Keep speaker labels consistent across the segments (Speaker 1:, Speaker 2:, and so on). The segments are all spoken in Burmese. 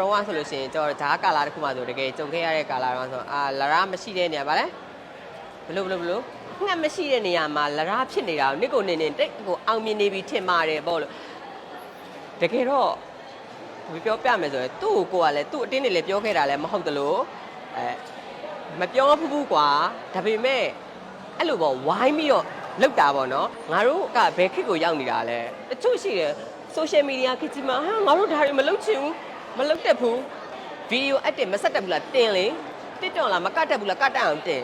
Speaker 1: တော့ကဆိုလို့ရှိရင်ကျွန်တော်ဓာတ်ကာလာတစ်ခုမှဆိုတကယ်ကြုံခဲ့ရတဲ့ကာလာတော့ဆိုအာလရာမရှိတဲ့နေရာပါလဲဘလို့ဘလို့ဘလို့ငှက်မရှိတဲ့နေရာမှာလရာဖြစ်နေတာကိုနစ်ကိုနေနေတိတ်ကိုအောင်မြင်နေပြီထင်ပါတယ်ပေါ့လို့တကယ်တော့ဒီပြောပြမယ်ဆိုရင်သူ့ကိုကိုကလည်းသူ့အတင်းနေလည်းပြောခဲ့တာလည်းမဟုတ်တလို့အဲမပြောဘူးဘူးကွာဒါပေမဲ့အဲ့လိုပေါ့ဝိုင်းပြီးတော့လောက်တာပေါ့နော်ငါတို့ကဘယ်ခေတ်ကိုရောက်နေတာလဲတချို့ရှိတယ် social media ခေတ်ကြီးမှာဟာငါတို့ဒါတွေမလုပ်ချင်ဘူး မလုပ်တတ်ဘူးဗီဒီယိုအတက်မဆက်တတ်ဘူးလားတင်လေတစ်တော်လားမကတ်တတ်ဘူးလားကတ်တတ်အောင်တင်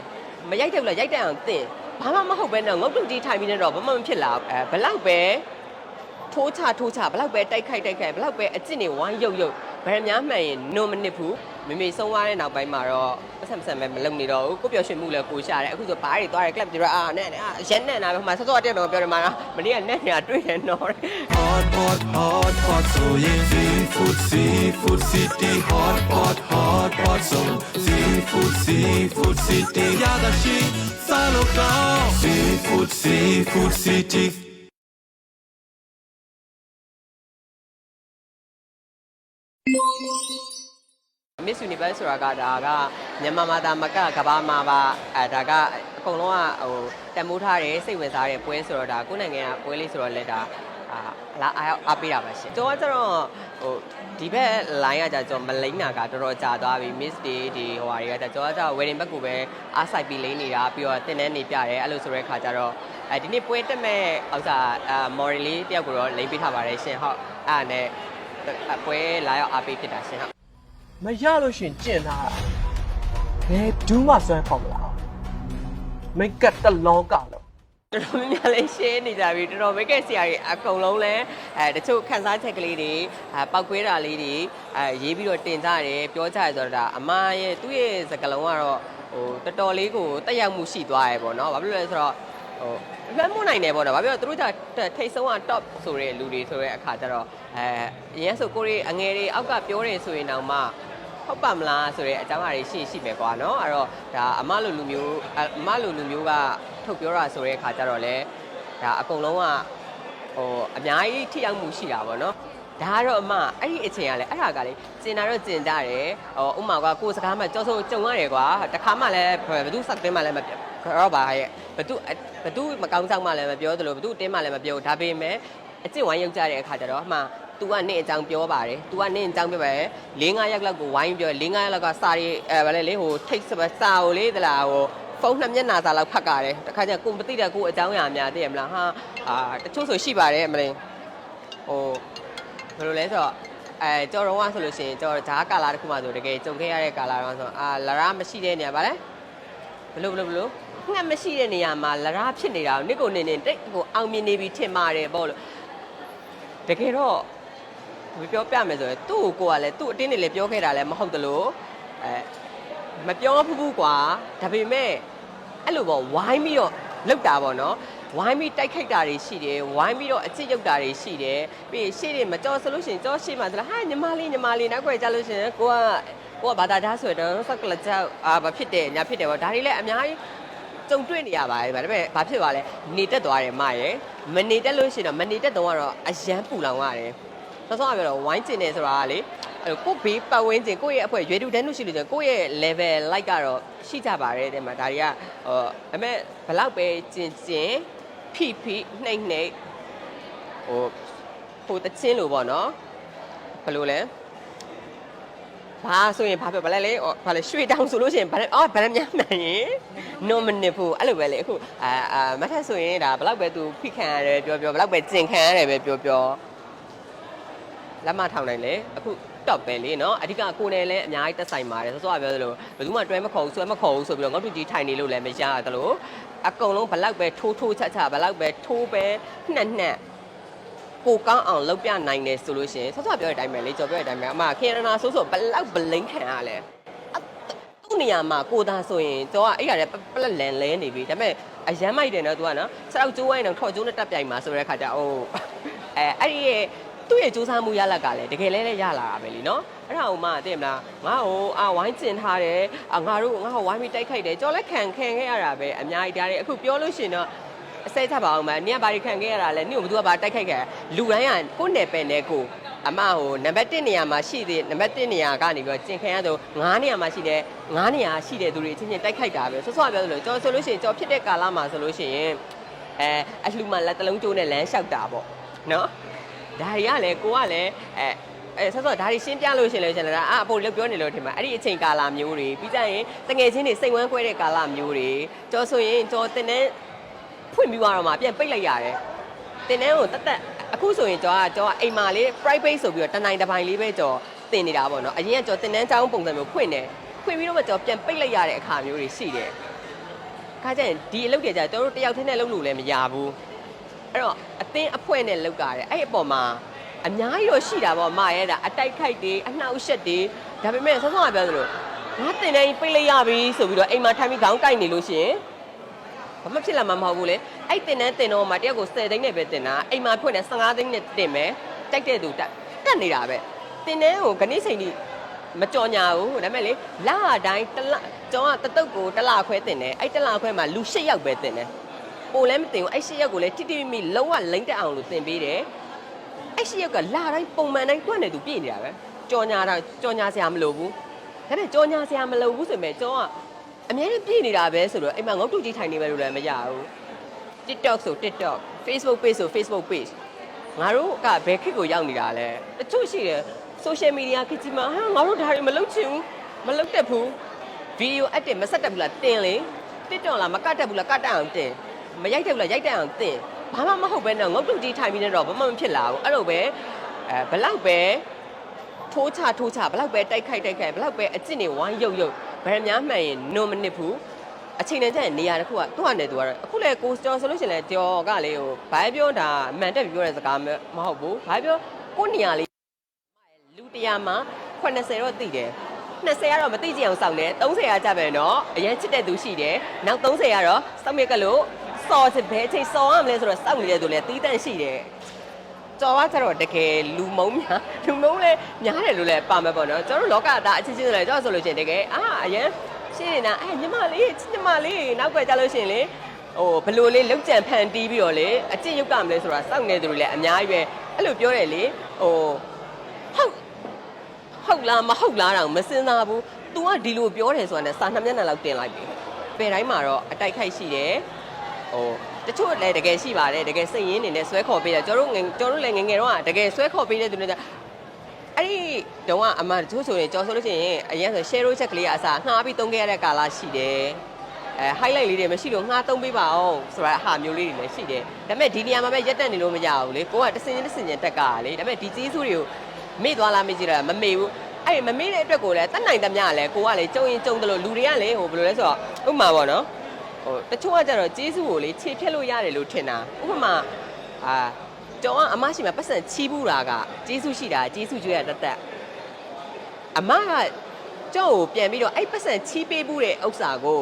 Speaker 1: မရိုက်တတ်ဘူးလားရိုက်တတ်အောင်တင်ဘာမှမဟုတ်ပဲနဲ့ငုတ်တုတ်တီးထိုင်ပြီးနေတော့ဘာမှမဖြစ်လာအဲဘလောက်ပဲထိုးချထိုးချဘလောက်ပဲတိုက်ခိုက်တိုက်ခိုက်ဘလောက်ပဲအကျင့်တွေဝိုင်းရုပ်ရုပ်ဗရမများမှန်ရင် no မနစ်ဘူး မေမေဆုံးသွားတဲ့နောက်ပိုင်းမှာတော့ပတ်ဆက်မဆက်ပဲမလုပ်နေတော့ဘူးကိုပျော်ရွှင်မှုလည်းကိုရှာတယ်အခုဆိုဘားတွေသွားတယ် club တွေတော့အာနဲ့နဲ့အာရန်နဲ့နာပဲဟိုမှာစောစောတက်တော့ပြောတယ်မှာမနေ့ကနဲ့ညာတွေ့တယ်နော်
Speaker 2: Hot pot hot pot ဆိုရင် seafood seafood city hot pot hot pot ဆို seafood seafood city ရတာရှိစားလို့ကောင်း seafood seafood city
Speaker 1: Miss Universe ဆိုတာကဒါကမြန်မာမှာဒါမကကဘာမှာပါအဲဒါကအကုန်လုံးကဟိုတန်မိုးထားတယ်စိတ်ဝင်စားတဲ့ပွဲဆိုတော့ဒါကိုယ့်နိုင်ငံကပွဲလေးဆိုတော့လက်ဒါအာလာအားအားပေးတာပါရှင်ကျွန်တော်ကကျတော့ဟိုဒီဘက် line ကကြာကျွန်တော်မလိမ့်တာကတော်တော်ကြာသွားပြီ Miss Day ဒီဟိုဟာတွေကကြာကျွန်တော်ကကြာ wedding bag ကိုပဲအားဆိုင်ပြီးလိမ့်နေတာပြီးတော့တင်တန်းနေပြတယ်အဲ့လိုဆိုတဲ့ခါကျတော့အဲဒီနေ့ပွဲတက်မဲ့ဥစ္စာအာ model လေးတယောက်ကိုတော့လိမ့်ပေးထားပါတယ်ရှင်ဟုတ်အဲ့ဒါနဲ့ပွဲလာရောက်အားပေးဖြစ်တာရှင်ဟုတ်
Speaker 3: မရလို့ရှရင်ကျင့်ထားတာဘယ်ဘူးမှစွမ်းခေါက်မလားမိတ်ကတ်တလောကလုံး
Speaker 1: တော်တော်များများလေးရှင်းနေကြပြီတော်တော်မိတ်ကက်ဆရာတွေအကုန်လုံးလဲအဲတချို့ခန်းစားချက်ကလေးတွေအဲပောက်ကွဲတာလေးတွေအဲရေးပြီးတော့တင်ကြတယ်ပြောကြတယ်ဆိုတော့ဒါအမရဲ့သူ့ရဲ့စကလုံးကတော့ဟိုတော်တော်လေးကိုတက်ရောက်မှုရှိသွားရပေါ့နော်ဘာဖြစ်လို့လဲဆိုတော့ဟိုအမှန်မနိုင်တယ်ပေါ့နော်ဘာဖြစ်လို့သူတို့ကထိတ်ဆုံးက top ဆိုတဲ့လူတွေဆိုတဲ့အခါကျတော့အဲအရင်ဆိုကိုရီအငယ်တွေအောက်ကပြောတယ်ဆိုရင်တောင်မှ ဟုတ်ပါမလားဆိုတော့အကြောင်းအရာတွေရှိရှိမယ်ကွာเนาะအဲ့တော့ဒါအမလိုလူမျိုးအမလိုလူမျိုးကထုတ်ပြောတာဆိုတဲ့အခါကျတော့လေဒါအကုန်လုံးကဟိုအများကြီးထိရောက်မှုရှိတာပေါ့เนาะဒါကတော့အမအဲ့ဒီအချိန်ကလည်းအဲ့ဒါကလေကျင်တာတော့ကျင်ကြတယ်ဟိုဥမာကကိုယ်စကားမှကြောက်ဆိုးကြုံရတယ်ကွာတခါမှလည်းဘယ်သူဆက်တင်းမှလည်းမတော့ပါရဲ့ဘသူဘသူမကောင်းဆောင်မှလည်းမပြောသလိုဘသူတင်းမှလည်းမပြောဒါပေမဲ့အကျင့်ဝိုင်းရောက်ကြတဲ့အခါကျတော့အမှ तू ကနေ့အကြောင်းပြောပါတယ် तू ကနေ့အကြောင်းပြောပါတယ်၄၅ရက်လောက်ကိုဝိုင်းပြော၄၅ရက်လောက်ကစာရီအဲဗာလဲလေဟိုထိတ်စပစာကိုလေတလားဟိုဖုန်းနှစ်မျက်နှာစာလောက်ဖတ်ကြတယ်တခါကျကိုမသိတဲ့ကိုအကြောင်းအရာများသိရမလားဟာအာတချို့ဆိုရှိပါတယ်မလေးဟိုဘယ်လိုလဲဆိုတော့အဲကြော်တော့ကဆိုလို့ရှိရင်ကြော်ဓာတ်ကာလာတစ်ခုမှဆိုတကယ်ကြုံခဲ့ရတဲ့ကာလာတော့ဆိုအာလရာမရှိတဲ့နေရာဗာလဲဘလို့ဘလို့ဘလို့ငှက်မရှိတဲ့နေရာမှာလရာဖြစ်နေတာကိုနစ်ကိုနေနေတိတ်ကိုအောင်မြင်နေပြီထင်ပါတယ်ပေါ့လို့တကယ်တော့ ဒီပြောပြမယ်ဆိုရင်သူ့ကိုကိုကလည်းသူ့အတင်းနေလည်းပြောခဲ့တာလည်းမဟုတ်တလို့အဲမပြောဘူးဘူးကွာဒါပေမဲ့အဲ့လိုပေါ့ဝိုင်းပြီးတော့လောက်တာပေါ့နော်ဝိုင်းပြီးတိုက်ခိုက်တာတွေရှိတယ်ဝိုင်းပြီးတော့အချစ်ရုပ်တာတွေရှိတယ်ပြီးရင်ရှေ့တွေမကြော်ဆိုလို့ရှိရင်ကြော်ရှေ့မှာဆိုလားဟာညီမလေးညီမလေးနောက်ခွဲကြလို့ရှိရင်ကိုကကိုကဘာသာသားဆိုတော့ဆက်ကလကြောက်အာဘာဖြစ်တယ်ညာဖြစ်တယ်ပေါ့ဒါတွေလည်းအများကြီးကြုံတွေ့နေရပါတယ်ဒါပေမဲ့ဘာဖြစ်သွားလဲနေတက်သွားတယ်မရယ်မနေတက်လို့ရှိရင်တော့မနေတက်တော့ကတော့အရန်ပူလောင်ရတယ် ဆောစောကပြောတော့ဝိုင်းကျင်နေဆိုတာကလေအဲ့ကိုဘေးပတ်ဝန်းကျင်ကိုယ့်ရဲ့အဖွဲ့ရွေတူတန်းတို့ရှိလို့ကျင်ကိုယ့်ရဲ့ level like ကတော့ရှိကြပါတယ်တဲ့မှာဒါတွေကဟိုအမေဘလောက်ပဲကျင်ကျင်ဖိဖိနှိမ့်နှိမ့်ဟိုဟိုတချင်းလို့ပေါ့နော်ဘယ်လိုလဲဘာဆိုရင်ဘာပြောဗလဲလေဘာလဲရွှေတောင်ဆိုလို့ရှိရင်ဘာလဲအော်ဗလဲများမှန်ရင် no မနစ်ဘူးအဲ့လိုပဲလေအခုအာအာမထက်ဆိုရင်ဒါဘလောက်ပဲသူဖိခံရတယ်ပြောပြောဘလောက်ပဲကျင်ခံရတယ်ပဲပြောပြော လက်မထောင်နိုင်လေအခု top ပဲလေနော်အဓိကကိုယ်နဲ့လည်းအများကြီးတက်ဆိုင်ပါတယ်ဆိုတော့ပြောသလိုဘယ်သူမှတွဲမခေါ်ဘူးဆွဲမခေါ်ဘူးဆိုပြီးတော့ငေါ့တူကြီးထိုင်နေလို့လည်းမရသလိုအကုန်လုံးဘလောက်ပဲထိုးထိုးချချဘလောက်ပဲထိုးပဲနှက်နှက်ကိုကောင်းအောင်လုပ်ပြနိုင်တယ်ဆိုလို့ရှိရင်ဆောဆောပြောတဲ့အတိုင်းပဲလေကြော်ပြောတဲ့အတိုင်းပဲအမခေရနာဆိုးဆိုဘလောက်ဘလိန်ခံရလဲသူ့နေရာမှာကိုသားဆိုရင်တော့အဲ့ရတယ်ပလက်လန်လဲနေပြီဒါပေမဲ့အရမ်းမိုက်တယ်နော် तू ကနော်စတောက်ကျိုးဝိုင်းတော့ထော်ကျိုးနဲ့တက်ပြိုင်မှာဆိုတဲ့ခါကျအိုးအဲအဲ့ဒီရဲ့ သူ့ရဲ့စူးစမ်းမှုရလဒ်ကလည်းတကယ်လည်းရလာတာပဲလीနော်အဲ့ဒါဟိုမှသိမလားငါ့ဟိုအဝိုင်းကျင်ထားတယ်ငါတို့ငါ့ဟိုဝိုင်းပြီးတိုက်ခိုက်တယ်ကြော်လက်ခံခံခဲ့ရတာပဲအများကြီးဒါတွေအခုပြောလို့ရှိရင်တော့အစိတ်ချပါအောင်မနင်ကဘာတွေခံခဲ့ရတာလဲနင်ကဘသူကဘာတိုက်ခိုက်ခဲ့လူတိုင်းကကိုယ့်နယ်ပယ်နဲ့ကိုအမဟိုနံပါတ်1နေရာမှာရှိသေးနံပါတ်1နေရာကနေပြီးတော့ကျင်ခံရတော့9နေရာမှာရှိတယ်9နေရာရှိတဲ့သူတွေအချင်းချင်းတိုက်ခိုက်တာပဲဆော့ဆော့ပြောလို့ကျွန်တော်ဆိုလို့ရှိရင်ကျွန်တော်ဖြစ်တဲ့ကာလမှာဆိုလို့ရှိရင်အဲအလှူမှလက်တလုံးကျိုးနဲ့လမ်းလျှောက်တာပေါ့နော် ဒါတွေကလည်းကိုကလည်းအဲအဲဆော့ဆော့ဒါတွေရှင်းပြလို့ရှိရင်လည်းကျွန်တော်အာအဖို့လောက်ပြောနေလို့ထင်မှာအဲ့ဒီအချိန်ကာလမျိုးတွေပြီးကြရင်တငယ်ချင်းတွေစိတ်ဝမ်းခွဲတဲ့ကာလမျိုးတွေကျွန်တော်ဆိုရင်ကျွန်တော်တင်တဲ့ဖွင့်ပြီးတော့မှပြန်ပိတ်လိုက်ရတယ်တင်တန်းကိုတက်တက်အခုဆိုရင်ကျွန်တော်ကကျွန်တော်ကအိမ်မှာလေး private ဆိုပြီးတော့တနိုင်တစ်ပိုင်းလေးပဲကျွန်တော်တင်နေတာပေါ့နော်အရင်ကကျွန်တော်တင်တန်းကျောင်းပုံစံမျိုးဖွင့်တယ်ဖွင့်ပြီးတော့မှကျွန်တော်ပြန်ပိတ်လိုက်ရတဲ့အခါမျိုးတွေရှိတယ်ခါကျရင်ဒီအလုပ်တွေကြာကျွန်တော်တို့တယောက်တည်းနဲ့လုပ်လို့လည်းမရဘူး အဲ့တော့အသင်းအဖွဲ့နဲ့လုပ်ကြတယ်အဲ့ဒီအပေါ်မှာအများကြီးတော့ရှိတာပေါ့မရဲတာအတိုက်ခိုက်တွေအနှောက်အယှက်တွေဒါပေမဲ့ဆောစောကပြောသလိုငါတင်တန်းကြီးပိတ်လိုက်ရပြီဆိုပြီးတော့အိမ်မှာထိုင်ပြီးခေါင်းကိုက်နေလို့ရှိရင်ဘာမှဖြစ်လာမှာမဟုတ်ဘူးလေအဲ့တင်တဲ့တင်တော့မှတယောက်ကို10သိန်းနဲ့ပဲတင်တာအိမ်မှာဖွင့်တယ်15သိန်းနဲ့တင်မယ်တိုက်တဲ့သူတက်တက်နေတာပဲတင်တဲ့ကိုခဏချိန်ကြီးမကြော်ညာဘူးဒါပေမဲ့လေလာတိုင်းတစ်လကျောင်းကတတုတ်ကိုတစ်လခွဲတင်တယ်အဲ့တစ်လခွဲမှာလူ၈ယောက်ပဲတင်တယ် ပိုလည်းမတင်ဘူးအဲ့၈ယောက်ကိုလည်းတိတိမိမိလုံးဝလိမ့်တက်အောင်လို့တင်ပေးတယ်အဲ့၈ယောက်ကလာတိုင်းပုံမှန်တိုင်းတွက်နေသူပြည့်နေတာပဲကြော်ညာတော့ကြော်ညာစရာမလိုဘူးဒါပေမဲ့ကြော်ညာစရာမလိုဘူးဆိုပေမဲ့ကျောင်းကအများကြီးပြည့်နေတာပဲဆိုတော့အိမ်မှာငုတ်တူကြီးထိုင်နေပဲလို့လည်းမရဘူး TikTok ဆို TikTok Facebook page ဆို Facebook page ငါတို့ကဘယ်ခေတ်ကိုရောက်နေတာလဲတချို့ရှိတယ် social media ခေတ်ကြီးမှာဟာငါတို့ဒါတွေမလုပ်ချင်ဘူးမလုပ်တတ်ဘူး video edit မဆက်တတ်ဘူးလားတင်လေ TikTok လားမကတ်တတ်ဘူးလားကတ်တတ်အောင်တင် မရိုက်တတ်ဘူးလားရိုက်တတ်အောင်တင်ဘာမှမဟုတ်ပဲတော့ငုတ်တုတ်ကြီးထိုင်ပြီးနေတော့ဘာမှမဖြစ်လာဘူးအဲ့လိုပဲအဲဘလောက်ပဲထိုးချထိုးချဘလောက်ပဲတိုက်ခိုက်တိုက်ခိုက်ဘလောက်ပဲအကျင့်တွေဝိုင်းရုပ်ရုပ်ဗရမများမှန်ရင် no မနစ်ဘူးအချိန်နဲ့ကျရင်နေရာတစ်ခုကသူ့ဟာနဲ့သူကတော့အခုလေကိုကျော်ဆိုလို့ရှိရင်လေကျော်ကလေဟိုဘာပြောတာအမှန်တက်ပြောတဲ့စကားမဟုတ်ဘူးဘာပြောကိုနေရာလေးလူတရားမှာ80တော့သိတယ်20ကတော့မသိကြအောင်စောင့်တယ်30ကကြပဲနော်အရင်ချစ်တဲ့သူရှိတယ်နောက်30ကတော့စောင့်မြက်ကလို့ စော်စစ်ဘဲချိန်စော်ရမလဲဆိုတော့စောင့်နေတဲ့သူလည်းတီးတန့်ရှိတယ်ကျော်ကကျတော့တကယ်လူမုံများလူမုံလည်းများတယ်လို့လည်းပါမယ်ပေါ့နော်ကျွန်တော်တို့လောကသားအချင်းချင်းလည်းကျွန်တော်ဆိုလို့ရှိရင်တကယ်အာအရင်ရှင်းနေတာအဲညီမလေးချစ်ညီမလေးနောက်ကွယ်ကြလို့ရှရင်လေဟိုဘလို့လေးလောက်ကြံဖန်တီးပြီးတော့လေအကျင့်ရုပ်ကမလဲဆိုတာစောင့်နေသူတွေလည်းအများကြီးပဲအဲ့လိုပြောတယ်လေဟိုဟုတ်ဟုတ်လားမဟုတ်လားတော့မစင်စားဘူး तू ကဒီလိုပြောတယ်ဆိုတာနဲ့စာနှစ်မျက်နှာလောက်တင်လိုက်ပြီပယ်တိုင်းမှာတော့အတိုက်ခိုက်ရှိတယ် ဟိုတချို့လည်းတကယ်ရှိပါတယ်တကယ်စိတ်ရင်းနေနဲ့ဆွဲခေါ်ပေးတယ်ကျွန်တော်တို့ငယ်ကျွန်တော်တို့လည်းငယ်ငယ်တော့တကယ်ဆွဲခေါ်ပေးတဲ့သူတွေကအဲ့ဒီတုန်းကအမတချို့ဆိုရင်ကြော်ဆိုလို့ရှိရင်အရင်ဆို share ချက်ကလေးကအစားငှားပြီးသုံးခဲ့ရတဲ့ကာလရှိတယ်အဲ highlight လေးတွေမရှိလို့ငှားသုံးပေးပါအောင်ဆိုတာအဟာမျိုးလေးတွေလည်းရှိတယ်ဒါပေမဲ့ဒီနေရာမှာပဲရက်တက်နေလို့မရဘူးလေကိုကတစင်ချင်းတစင်ချင်းတက်ကလေဒါပေမဲ့ဒီကျေးဇူးတွေကိုမေ့သွားလားမေ့ကြည့်တာမမေ့ဘူးအဲ့မမေ့တဲ့အတွက်ကိုလည်းတတ်နိုင်သမျှလည်းကိုကလည်းကြုံရင်ကြုံတယ်လို့လူတွေကလည်းဟိုဘယ်လိုလဲဆိုတော့ဥပမာပေါ့နော် ဟိုတချို့ကကြတော့ကျေးဇူးကိုလေခြေဖြတ်လို့ရတယ်လို့ထင်တာဥပမာအာကျောင်းကအမရှိမှာပတ်စံချီးဘူးတာကကျေးဇူးရှိတာကျေးဇူးကျွေးရတတ်တတ် အမကကြော့ကိုပြန်ပြီးတော့အဲ့ပတ်စံချီးပေးမှုတဲ့ဥစ္စာကို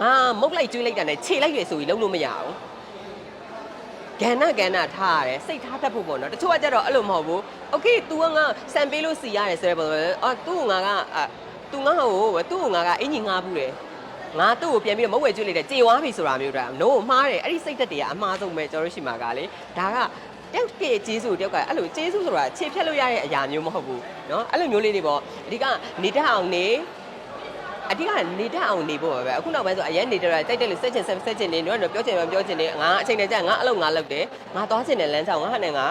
Speaker 1: ငါမုတ်လိုက်ကျွေးလိုက်တာနဲ့ခြေလိုက်ရဆိုပြီးလုံးလို့မရဘူးကဏ္ဍကဏ္ဍထားရတယ်စိတ်ထားတတ်ဖို့ပေါ့နော်တချို့ကကြတော့အဲ့လိုမဟုတ်ဘူးโอเค तू ကငါစံပေးလို့စီရတယ်ဆိုရဲပေါ့အော် तू ကငါကအာ तू ငါဟို तू ကငါကအင်ကြီးငါဘူးတယ် ငါသူ့ကိုပြန်ပြီးတော့မုတ်ဝဲကျွေးလိုက်တယ်ကြေွားပြီဆိုတာမျိုးတာ no မှားတယ်အဲ့ဒီစိတ်သက်တွေကအမှားဆုံးပဲကျွန်တော်တို့ရှိမှာကလေဒါကတယောက်ကကျေးဇူးတယောက်ကအဲ့လိုကျေးဇူးဆိုတာခြေဖြတ်လို့ရတဲ့အရာမျိုးမဟုတ်ဘူးเนาะအဲ့လိုမျိုးလေးတွေပေါ့အဓိကနေတတ်အောင်နေအဓိကနေတတ်အောင်နေဖို့ပဲအခုနောက်ပိုင်းဆိုအရင်နေတတ်တာတိုက်တက်လို့စက်ချင်ဆက်ဆက်ချင်နေတော့ပြောချင်မှပြောချင်နေငါအချိန်နဲ့ကြာငါအလုပ်ငါလုပ်တယ်ငါသွားချင်တယ်လမ်းကြောင်းငါဟာနဲ့ငါ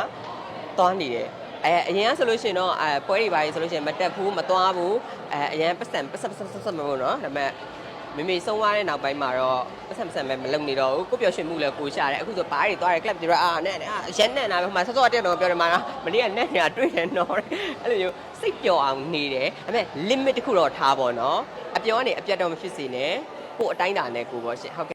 Speaker 1: သွားနေတယ်အဲအရင်ကဆိုလို့ရှိရင်တော့အဲပွဲတွေပါကြီးဆိုလို့ရှိရင်မတက်ဘူးမသွားဘူးအဲအရင်ပတ်စံပတ်စံပတ်စံပတ်စံမလို့နော်ဒါပေမဲ့ မိမိဆုံးသွားတဲ့နောက်ပိုင်းမှာတော့ပတ်စံပတ်စံပဲမလုပ်နေတော့ဘူးကိုပျော်ရွှင်မှုလည်းကိုရှာတယ်အခုဆိုဘားတွေသွားတယ် club တွေတော့အာနဲ့အာရန်နဲ့နာပဲဟိုမှာဆော့ဆော့တက်တော့ပြောတယ်မှာမနေ့ကနဲ့နေတာတွေ့တယ်နော်အဲ့လိုမျိုးစိတ်ပျော်အောင်နေတယ်ဒါပေမဲ့ limit တစ်ခုတော့ထားပါတော့နော်အပြောကနေအပြတ်တော့မဖြစ်စေနဲ့ကိုအတိုင်းတာနဲ့ကိုပေါ့ရှင်ဟုတ်ကဲ့